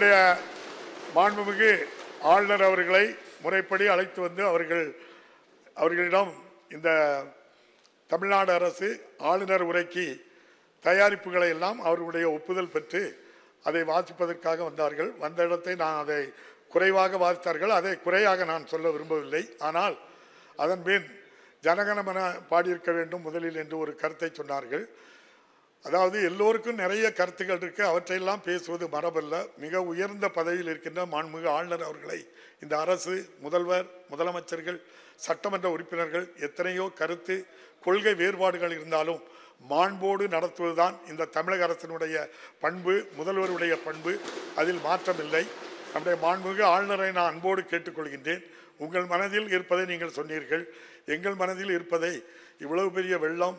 நம்முடைய மாண்புமிகு ஆளுநர் அவர்களை முறைப்படி அழைத்து வந்து அவர்கள் அவர்களிடம் இந்த தமிழ்நாடு அரசு ஆளுநர் உரைக்கு தயாரிப்புகளை எல்லாம் அவர்களுடைய ஒப்புதல் பெற்று அதை வாசிப்பதற்காக வந்தார்கள். வந்த இடத்தை நான் அதை குறைவாக வாசித்தார்கள். அதை குறையாக நான் சொல்ல விரும்பவில்லை. ஆனால் அதன் பின் ஜனகணமன பாடியிருக்க வேண்டும் முதலில் என்று ஒரு கருத்தை சொன்னார்கள். அதாவது எல்லோருக்கும் நிறைய கருத்துக்கள் இருக்குது அவற்றையெல்லாம் பேசுவது மரபல்ல. மிக உயர்ந்த பதவியில் இருக்கின்ற மாண்புமிகு ஆளுநர் அவர்களை இந்த அரசு முதல்வர் முதலமைச்சர்கள் சட்டமன்ற உறுப்பினர்கள் எத்தனையோ கருத்து கொள்கை வேறுபாடுகள் இருந்தாலும் மாண்போடு நடத்துவதுதான் இந்த தமிழக அரசினுடைய பண்பு முதல்வருடைய பண்பு. அதில் மாற்றமில்லை. நம்முடைய மாண்புமிகு ஆளுநரை நான் அன்போடு கேட்டுக்கொள்கின்றேன். உங்கள் மனதில் இருப்பதை நீங்கள் சொன்னீர்கள். எங்கள் மனதில் இருப்பதை இவ்வளவு பெரிய வெள்ளம்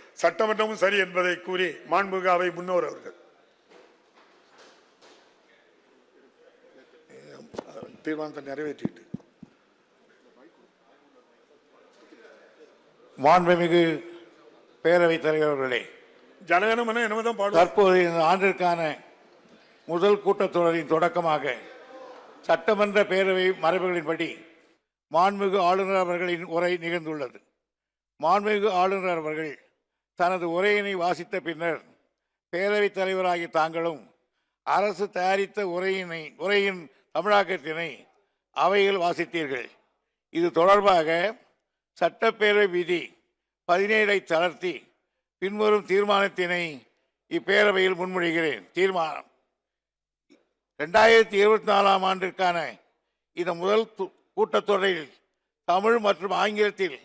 சட்டமன்றமும் சரி என்பதை கூறி மாண்புகாவை முன்னோர் அவர்கள். தீர்மானத்தை நிறைவேற்றிட்டு. மாண்புமிகு பேரவைத் தலைவர் அவர்களே ஜனகணமன என்னதான் பாடுவார்? தற்போது இந்த ஆண்டிற்கான முதல் கூட்டத்தொடரின் தொடக்கமாக சட்டமன்ற பேரவை மரபுகளின்படி மாண்புமிகு ஆளுநர் அவர்களின் உரை நிகழ்ந்துள்ளது. மாண்புமிகு ஆளுநர் அவர்கள் தனது உரையினை வாசித்த பின்னர் பேரவைத் தலைவராகிய தாங்களும் அரசு தயாரித்த உரையினை உரையின் தமிழாக்கத்தினை அவையில் வாசித்தீர்கள். இது தொடர்பாக சட்டப்பேரவை விதி பதினேழை தளர்த்தி பின்வரும் தீர்மானத்தினை இப்பேரவையில் முன்மொழிகிறேன். தீர்மானம். ரெண்டாயிரத்தி இருபத்தி நாலாம் ஆண்டிற்கான இந்த முதல் து- கூட்டத்தொடரில் தமிழ் மற்றும் ஆங்கிலத்தில்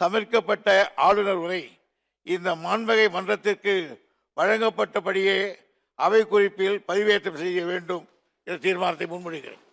சமர்க்கப்பட்ட ஆளுநர் உரை இந்த மாண்பகை மன்றத்திற்கு வழங்கப்பட்டபடியே அவை குறிப்பில் பதிவேற்றம் செய்ய வேண்டும் என்ற தீர்மானத்தை முன்மொழிகிறேன்.